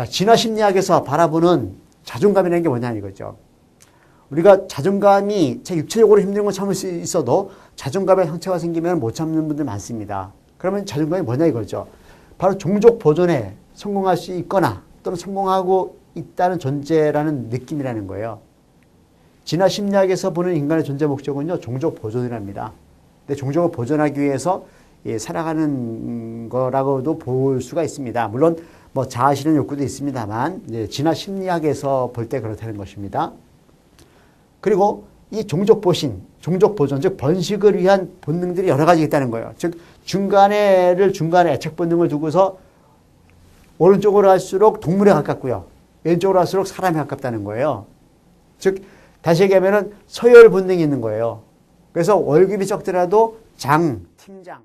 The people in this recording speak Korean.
자, 진화 심리학에서 바라보는 자존감이라는 게 뭐냐 이거죠. 우리가 자존감이 제 육체적으로 힘든 건 참을 수 있어도 자존감에 상처가 생기면 못 참는 분들 많습니다. 그러면 자존감이 뭐냐 이거죠. 바로 종족 보존에 성공할 수 있거나 또는 성공하고 있다는 존재라는 느낌이라는 거예요. 진화 심리학에서 보는 인간의 존재 목적은요, 종족 보존이랍니다. 근데 종족을 보존하기 위해서 예, 살아가는 거라고도 볼 수가 있습니다. 물론 뭐 자아 실현 욕구도 있습니다만 진화 심리학에서 볼 때 그렇다는 것입니다. 그리고 이 종족 보신, 종족 보존, 즉 번식을 위한 본능들이 여러 가지 있다는 거예요. 즉 중간에를 중간에 애착 본능을 두고서 오른쪽으로 할수록 동물에 가깝고요. 왼쪽으로 할수록 사람에 가깝다는 거예요. 즉 다시 얘기하면은 서열 본능이 있는 거예요. 그래서 월급이 적더라도 장, 팀장